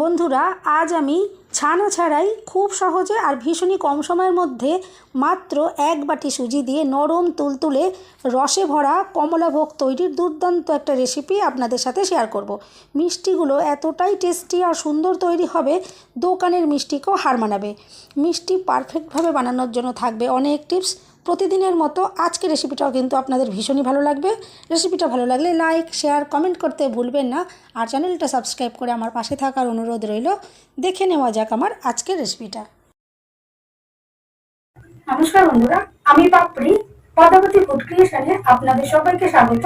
বন্ধুরা, আজ আমি ছানা ছাড়াই খুব সহজে আর ভীষণই কম সময়ের মধ্যে মাত্র এক বাটি সুজি দিয়ে নরম তুলতুলে রসে ভরা কমলাভোগ তৈরির দুর্দান্ত একটা রেসিপি আপনাদের সাথে শেয়ার করব। মিষ্টিগুলো এতটাই টেস্টি আর সুন্দর তৈরি হবে, দোকানের মিষ্টিকেও হার মানাবে মিষ্টি পারফেক্টভাবে বানানোর জন্য থাকবে অনেক টিপস প্রতিদিনের মতো আজকের রেসিপিটাও কিন্তু আপনাদের ভীষণই ভালো লাগবে। রেসিপিটা ভালো লাগলে লাইক শেয়ার কমেন্ট করতে ভুলবেন না। আর চ্যানেলটা সাবস্ক্রাইব করে আমার পাশে থাকার অনুরোধ রইল। দেখে নেওয়া যাক আমার আজকের রেসিপিটা নমস্কার বন্ধুরা আমি পাপড়ি পদাবতী ফুড ক্রিয়েশনে আপনাদের সবাইকে স্বাগত।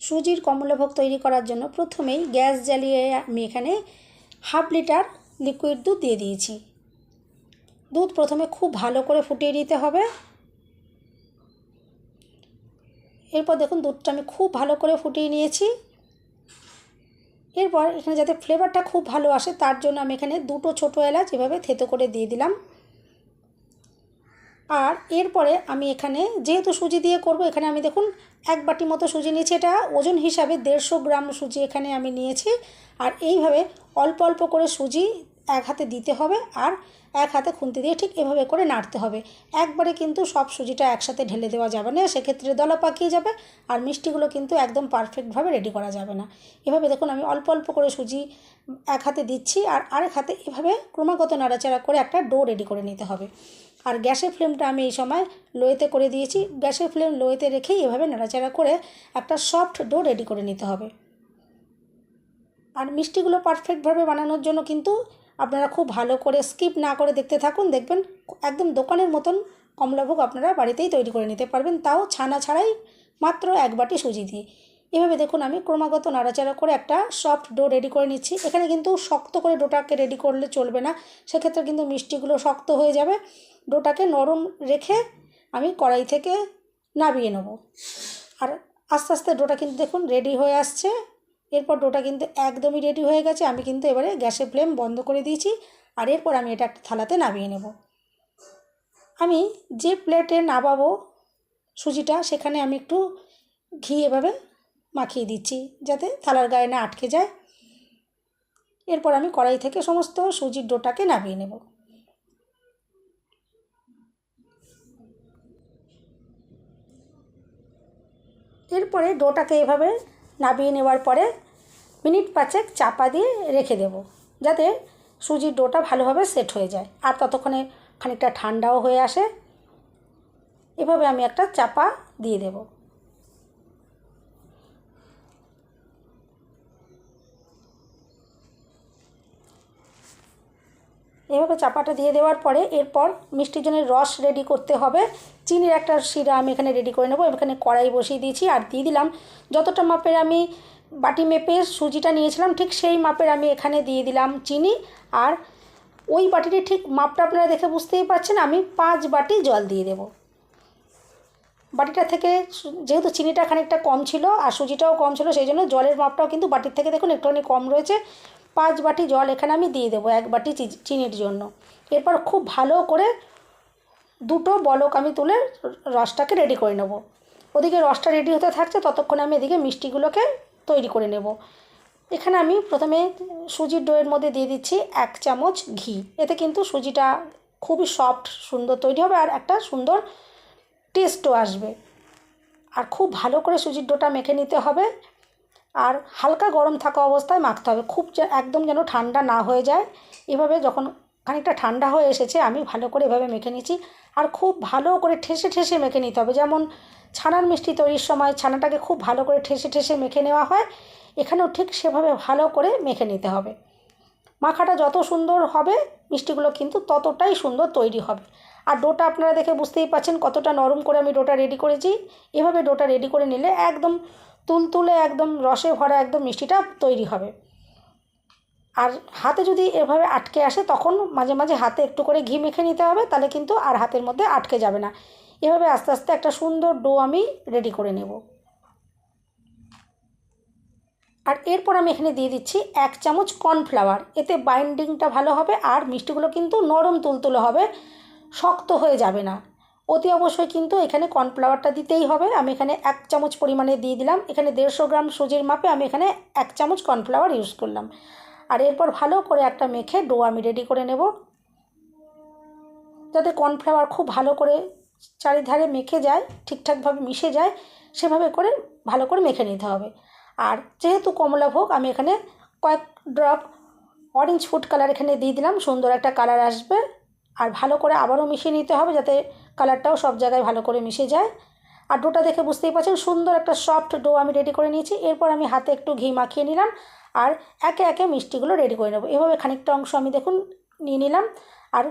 সুজির কমলাভোগ তৈরি করার জন্য প্রথমেই গ্যাস জ্বালিয়ে আমি এখানে হাফ লিটার লিকুইড দুধ দিয়ে দিয়েছি। দুধ প্রথমে খুব ভালো করে ফুটিয়ে নিতে হবে। এরপর দেখুন দুধটা আমি খুব ভালো করে ফুটিয়ে নিয়েছি। এরপর এখানে যাতে ফ্লেভারটা খুব ভালো আসে তার জন্য আমি এখানে দুটো ছোটো এলাচ এভাবে থেতো করে দিয়ে দিলাম। আর এরপরে আমি এখানে যেহেতু সুজি দিয়ে করব, এখানে আমি দেখুন এক বাটি মতো সুজি নিয়েছি। এটা ওজন হিসাবে দেড়শো গ্রাম সুজি এখানে আমি নিয়েছি। আর এইভাবে অল্প অল্প করে সুজি এক হাতে দিতে হবে আর এক হাতে খুন্তি দিয়ে ঠিক এভাবে করে নাড়তে হবে। একবারে কিন্তু সব সুজিটা একসাথে ঢেলে দেওয়া যাবে না, সেক্ষেত্রে দলা পাকিয়ে যাবে আর মিষ্টিগুলো কিন্তু একদম পারফেক্টভাবে রেডি করা যাবে না। এভাবে দেখুন আমি অল্প অল্প করে সুজি এক হাতে দিচ্ছি আর আরেক হাতে এভাবে ক্রমাগত নাড়াচাড়া করে একটা ডো রেডি করে নিতে হবে। আর গ্যাসের ফ্লেমটা আমি এই সময় লোয়েতে করে দিয়েছি। গ্যাসের ফ্লেম লোয়েতে রেখেই এভাবে নাড়াচাড়া করে একটা সফট ডো রেডি করে নিতে হবে। আর মিষ্টিগুলো পারফেক্টভাবে বানানোর জন্য কিন্তু আপনারা খুব ভালো করে স্কিপ না করে দেখতে থাকুন, দেখবেন একদম দোকানের মতন কমলাভোগ আপনারা বাড়িতেই তৈরি করে নিতে পারবেন, তাও ছানা ছাড়াই মাত্র এক বাটি সুজি দিয়ে। এভাবে দেখুন আমি ক্রমাগত নাড়াচাড়া করে একটা সফট ডো রেডি করে নিচ্ছি। এখানে কিন্তু শক্ত করে ডোটাকে রেডি করলে চলবে না, সেক্ষেত্রে কিন্তু মিষ্টিগুলো শক্ত হয়ে যাবে। ডোটাকে নরম রেখে আমি কড়াই থেকে নামিয়ে নেব। আর আস্তে আস্তে ডোটা কিন্তু দেখুন রেডি হয়ে আসছে। এরপর ডোটা কিন্তু একদমই রেডি হয়ে গেছে, আমি কিন্তু এবারে গ্যাসের ফ্লেম বন্ধ করে দিয়েছি আর এরপর আমি এটা একটা থালাতে নামিয়ে নেব। আমি যে প্লেটে নামাবো সুজিটা, সেখানে আমি একটু ঘি এভাবে মাখিয়ে দিচ্ছি যাতে থালার গায়ে না আটকে যায়। এরপর আমি কড়াই থেকে সমস্ত সুজির ডোটাকে নামিয়ে নেব। এরপরে ডোটাকে এভাবে নামিয়ে নেওয়ার পরে মিনিট পাঁচেক চাপা দিয়ে রেখে দেব, যাতে সুজির ডোটা ভালোভাবে সেট হয়ে যায়। আর ততক্ষণে খানিকটা ঠান্ডাও হয়ে আসে। এভাবে আমি একটা চাপা দিয়ে দেব। এভাবে চাপাটা দিয়ে দেওয়ার পরে এরপর মিষ্টির জন্য রস রেডি করতে হবে। চিনির একটা শিরা আমি এখানে রেডি করে নেব। এখানে কড়াই বসিয়ে দিয়েছি আর দিয়ে দিলাম যতটা মাপের আমি বাটি মেপে সুজিটা নিয়েছিলাম ঠিক সেই মাপের আমি এখানে দিয়ে দিলাম চিনি। আর ওই বাটিটি ঠিক মাপটা আপনারা দেখে বুঝতেই পারছেন, আমি পাঁচ বাটি জল দিয়ে দেব। বাটিটা থেকে যেহেতু চিনিটা খানিকটা কম ছিল আর সুজিটাও কম ছিল, সেই জন্য জলের মাপটাও কিন্তু বাটির থেকে দেখুন একটুখানি কম রয়েছে। পাঁচ বাটি জল এখানে আমি দিয়ে দেবো, এক বাটি চিনির জন্য। এরপর খুব ভালো করে দুটো বলক আমি তুলে রসটাকে রেডি করে নেব। ওদিকে রসটা রেডি হতে থাকছে, ততক্ষণে আমি এদিকে মিষ্টিগুলোকে তৈরি করে নেব। এখানে আমি প্রথমে সুজির ডোয়ের মধ্যে দিয়ে দিচ্ছি এক চামচ ঘি। এতে কিন্তু সুজিটা খুবই সফট সুন্দর তৈরি হবে আর একটা সুন্দর টেস্টও আসবে। আর খুব ভালো করে সুজির ডোটা মেখে নিতে হবে। আর হালকা গরম থাকা অবস্থায় মাখতে হবে। খুব একদম যেন ঠান্ডা না হয়ে যায়। এভাবে যখন খানিকটা ঠান্ডা হয়ে এসেছে, আমি ভালো করে এভাবে মেখে নিচ্ছি আর খুব ভালো করে ঠেসে ঠেসে মেখে নিতে হবে। যেমন ছানার মিষ্টি তৈরির সময় ছানাটাকে খুব ভালো করে ঠেসে ঠেসে মেখে নেওয়া হয়, এখানেও ঠিক সেভাবে ভালো করে মেখে নিতে হবে। মাখাটা যত সুন্দর হবে, মিষ্টিগুলো কিন্তু ততটাই সুন্দর তৈরি হবে। আর ডোটা আপনারা দেখে বুঝতেই পাচ্ছেন কতটা নরম করে আমি ডোটা রেডি করেছি। এভাবে ডোটা রেডি করে নিলে একদম তুলতুলে একদম রসে ভরা একদম মিষ্টিটা তৈরি হবে। আর হাতে যদি এভাবে আটকে আসে, তখন মাঝে মাঝে হাতে একটু করে ঘি মেখে নিতে হবে, তাহলে কিন্তু আর হাতের মধ্যে আটকে যাবে না। এভাবে আস্তে আস্তে একটা সুন্দর ডো আমি রেডি করে নেব। আর এরপর আমি এখানে দিয়ে দিচ্ছি এক চামচ কর্নফ্লাওয়ার। এতে বাইন্ডিংটা ভালো হবে, আর মিষ্টিগুলো কিন্তু নরম তুলতুলে হবে, শক্ত হয়ে যাবে না। অতি অবশ্যই কিন্তু এখানে কর্নফ্লাওয়ারটা দিতেই হবে। আমি এখানে এক চামচ পরিমাণে দিয়ে দিলাম। এখানে দেড়শো গ্রাম সুজির মাপে আমি এখানে এক চামচ কর্নফ্লাওয়ার ইউজ করলাম। আর এরপর ভালো করে একটা মেখে ডো আমি রেডি করে নেব। যাতে কর্নফ্লাওয়ার খুব ভালো করে চারিধারে মেখে যায়, ঠিকঠাকভাবে মিশে যায়, সেভাবে করে ভালো করে মেখে নিতে হবে। আর যেহেতু কমলাভোগ আমি এখানে কয়েক ড্রপ অরেঞ্জ ফুড কালার এখানে দিয়ে দিলাম। সুন্দর একটা কালার আসবে। আর ভালো করে আবারও মিশিয়ে নিতে হবে যাতে কালারটাও সব জায়গায় ভালো করে মিশে যায়। আর ডোটা দেখে বুঝতেই পারছেন, সুন্দর একটা সফট ডো আমি রেডি করে নিয়েছি। এরপর আমি হাতে একটু ঘি মাখিয়ে নিলাম আর একে একে মিষ্টিগুলো রেডি করে নেব। এভাবে খানিকটা অংশ আমি দেখুন নিয়ে নিলাম। আর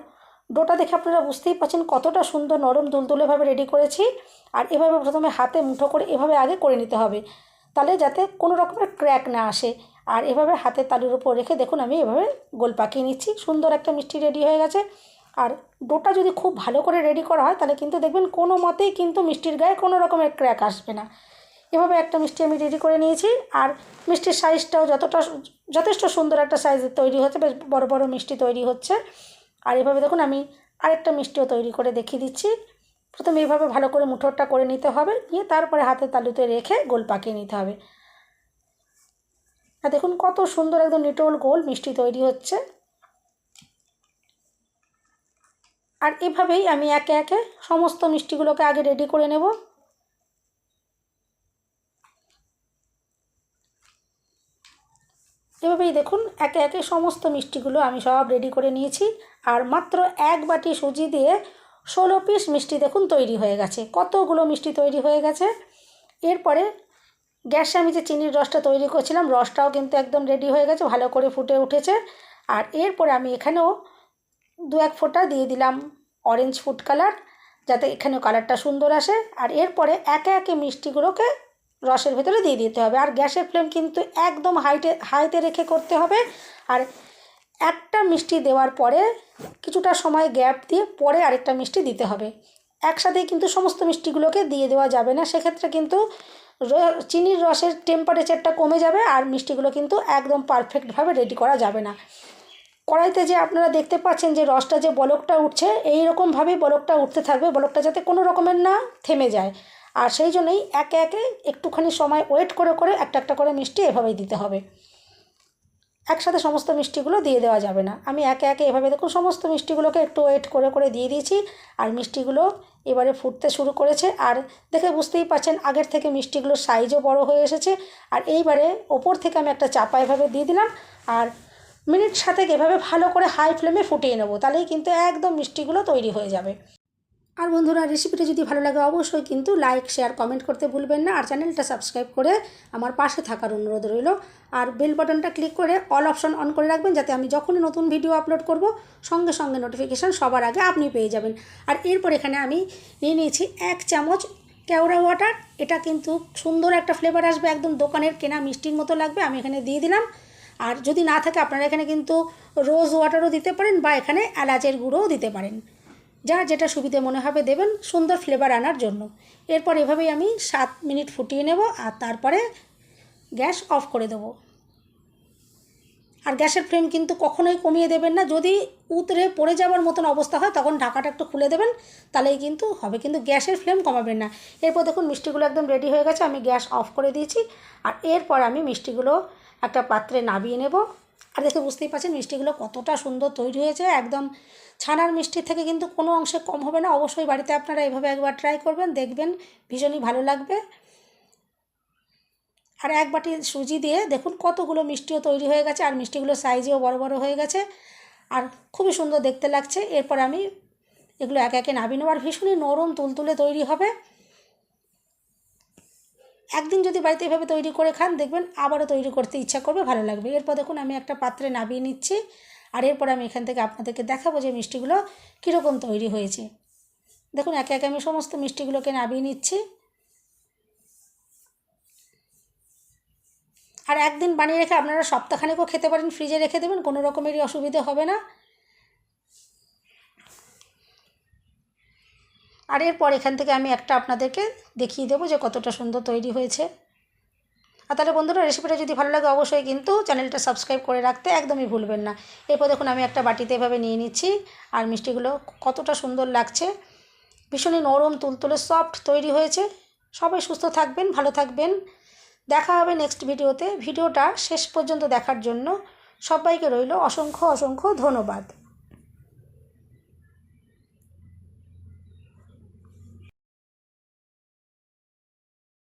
ডোটা দেখে আপনারা বুঝতেই পারছেন কতটা সুন্দর নরম দুলদুলেভাবে রেডি করেছি। আর এভাবে প্রথমে হাতে মুঠো করে এভাবে আগে করে নিতে হবে তাহলে যাতে কোনো রকমের ক্র্যাক না আসে। আর এভাবে হাতে তালুর উপর রেখে দেখুন আমি এভাবে গোল পাকিয়ে নিচ্ছি। সুন্দর একটা মিষ্টি রেডি হয়ে গেছে। আর ডোটা যদি খুব ভালো করে রেডি করা হয়, তাহলে কিন্তু দেখবেন কোনো মতেই কিন্তু মিষ্টির গায়ে কোনো রকমের ক্র্যাক আসবে না। এভাবে একটা মিষ্টি আমি রেডি করে নিয়েছি, আর মিষ্টির সাইজটাও যতটা যথেষ্ট সুন্দর একটা সাইজের তৈরি হচ্ছে, বেশ বড় বড় মিষ্টি তৈরি হচ্ছে। আর এভাবে দেখুন, আমি আরেকটা মিষ্টিও তৈরি করে দেখিয়ে দিচ্ছি। প্রথমে এইভাবে ভালো করে মুঠোরটা করে নিতে হবে, নিয়ে তারপরে হাতে তালুতে রেখে গোল পাকিয়ে নিতে হবে। আর দেখুন, কত সুন্দর একদম নিটোল গোল মিষ্টি তৈরি হচ্ছে। আর এভাবেই আমি একে একে সমস্ত মিষ্টিগুলোকে আগে রেডি করে নেব। এভাবেই দেখুন, একে একে সমস্ত মিষ্টিগুলো আমি সব রেডি করে নিয়েছি। আর মাত্র এক বাটি সুজি দিয়ে ষোলো পিস মিষ্টি দেখুন তৈরি হয়ে গেছে। কতগুলো মিষ্টি তৈরি হয়ে গেছে। এরপরে গ্যাসে আমি যে চিনির রসটা তৈরি করছিলাম, রসটাও কিন্তু একদম রেডি হয়ে গেছে, ভালো করে ফুটে উঠেছে। আর এরপরে আমি এখানেও দু এক ফোঁটা দিয়ে দিলাম অরেঞ্জ ফুড কালার যাতে এখানেও কালারটা সুন্দর আসে। আর এরপরে একে একে মিষ্টিগুলোকে রসের ভেতরে দিয়ে দিতে হবে। আর গ্যাসের ফ্লেম কিন্তু একদম হাইটে হাইতে রেখে করতে হবে। আর একটা মিষ্টি দেওয়ার পরে কিছুটা সময় গ্যাপ দিয়ে পরে আরেকটা মিষ্টি দিতে হবে। একসাথেই কিন্তু সমস্ত মিষ্টিগুলোকে দিয়ে দেওয়া যাবে না। সেক্ষেত্রে কিন্তু চিনির রসের টেম্পারেচারটা কমে যাবে আর মিষ্টিগুলো কিন্তু একদম পারফেক্টভাবে রেডি করা যাবে না। কড়াইতে যে আপনারা দেখতে পাচ্ছেন যে রসটা যে বলকটা উঠছে, এই রকমভাবেই বলকটা উঠতে থাকবে। বলকটা যাতে কোনো রকমের না থেমে যায়। আর সেই জন্যই একে একে একটুখানি সময় ওয়েট করে করে একটা একটা করে মিষ্টি এভাবেই দিতে হবে। একসাথে সমস্ত মিষ্টিগুলো দিয়ে দেওয়া যাবে না। আমি একে একে এভাবে দেখুন সমস্ত মিষ্টিগুলোকে একটু ওয়েট করে করে দিয়ে দিয়েছি। আর মিষ্টিগুলো এবারে ফুটতে শুরু করেছে। আর দেখে বুঝতেই পারছেন আগের থেকে মিষ্টিগুলোর সাইজও বড় হয়ে এসেছে। আর এইবারে ওপর থেকে আমি একটা চাপা এভাবে দিয়ে দিলাম। আর মিনিট সাথে এভাবে ভালো করে হাই ফ্লেমে ফুটিয়ে নেব, তাহলেই কিন্তু একদম মিষ্টিগুলো তৈরি হয়ে যাবে। আর বন্ধুরা রেসিপিটা যদি ভালো লাগে অবশ্যই কিন্তু লাইক শেয়ার কমেন্ট করতে ভুলবেন না। আর চ্যানেলটা সাবস্ক্রাইব করে আমার পাশে থাকার অনুরোধ রইল। আর বেল বাটনটা ক্লিক করে অল অপশন অন করে রাখবেন, যাতে আমি যখনই নতুন ভিডিও আপলোড করব, সঙ্গে সঙ্গে নোটিফিকেশান সবার আগে আপনি পেয়ে যাবেন। আর এরপর এখানে আমি নিয়ে নিয়েছি এক চামচ কেওড়া ওয়াটার এটা কিন্তু সুন্দর একটা ফ্লেভার আসবে, একদম দোকানের কেনা মিষ্টির মতো লাগবে, আমি এখানে দিয়ে দিলাম। আর যদি না থাকে আপনারা এখানে কিন্তু রোজ ওয়াটারও দিতে পারেন বা এখানে এলাচের গুঁড়োও দিতে পারেন। যার যেটা সুবিধে মনে হবে দেবেন, সুন্দর ফ্লেভার আনার জন্য। এরপর এভাবেই আমি সাত মিনিট ফুটিয়ে নেব আর তারপরে গ্যাস অফ করে দেবো। আর গ্যাসের ফ্লেম কিন্তু কখনোই কমিয়ে দেবেন না। যদি উতরে পড়ে যাওয়ার মতন অবস্থা হয়, তখন ঢাকাটা একটু খুলে দেবেন, তাহলেই কিন্তু হবে। কিন্তু গ্যাসের ফ্লেম কমাবেন না। এরপর দেখুন মিষ্টিগুলো একদম রেডি হয়ে গেছে, আমি গ্যাস অফ করে দিয়েছি। আর এরপর আমি মিষ্টিগুলো একটা পাত্রে নাবিয়ে নেব। আর দেখে বুঝতেই পারছেন মিষ্টিগুলো কতটা সুন্দর তৈরি হয়েছে। একদম ছানার মিষ্টির থেকে কিন্তু কোনো অংশে কম হবে না। অবশ্যই বাড়িতে আপনারা এভাবে একবার ট্রাই করবেন, দেখবেন ভীষণই ভালো লাগবে। আর এক বাটি সুজি দিয়ে দেখুন কতগুলো মিষ্টিও তৈরি হয়ে গেছে আর মিষ্টিগুলো সাইজেও বড় বড় হয়ে গেছে। আর খুবই সুন্দর দেখতে লাগছে। এরপর আমি এগুলো একে একে নাবিয়ে নেব। আর ভীষণই নরম তুলতুলে তৈরি হবে। একদিন যদি বাড়িতে এভাবে তৈরি করে খান, দেখবেন আবারও তৈরি করতে ইচ্ছা করবে, ভালো লাগবে। এরপর দেখুন, আমি একটা পাত্রে নামিয়ে নিচ্ছি, আর এরপর আমি এখান থেকে আপনাদেরকে দেখাবো যে মিষ্টিগুলো কীরকম তৈরি হয়েছে। দেখুন, একে একে আমি সমস্ত মিষ্টিগুলোকে নামিয়ে নিচ্ছি। আর একদিন বানিয়ে রেখে আপনারা সপ্তাহখানেকও খেতে পারেন, ফ্রিজে রেখে দেবেন, কোনো রকমেরই অসুবিধে হবে না। আর এরপর এখান থেকে আমি একটা আপনাদেরকে দেখিয়ে দেবো যে কতটা সুন্দর তৈরি হয়েছে। আর তাহলে বন্ধুরা রেসিপিটা যদি ভালো লাগে অবশ্যই কিন্তু চ্যানেলটা সাবস্ক্রাইব করে রাখতে একদমই ভুলবেন না। এরপর দেখুন, আমি একটা বাটিতে এভাবে নিয়ে নিচ্ছি আর মিষ্টিগুলো কতটা সুন্দর লাগছে। ভীষণই নরম, তুলতুলে সফট তৈরি হয়েছে। সবাই সুস্থ থাকবেন, ভালো থাকবেন। দেখা হবে নেক্সট ভিডিওতে ভিডিওটা শেষ পর্যন্ত দেখার জন্য সবাইকে রইল অসংখ্য অসংখ্য ধন্যবাদ।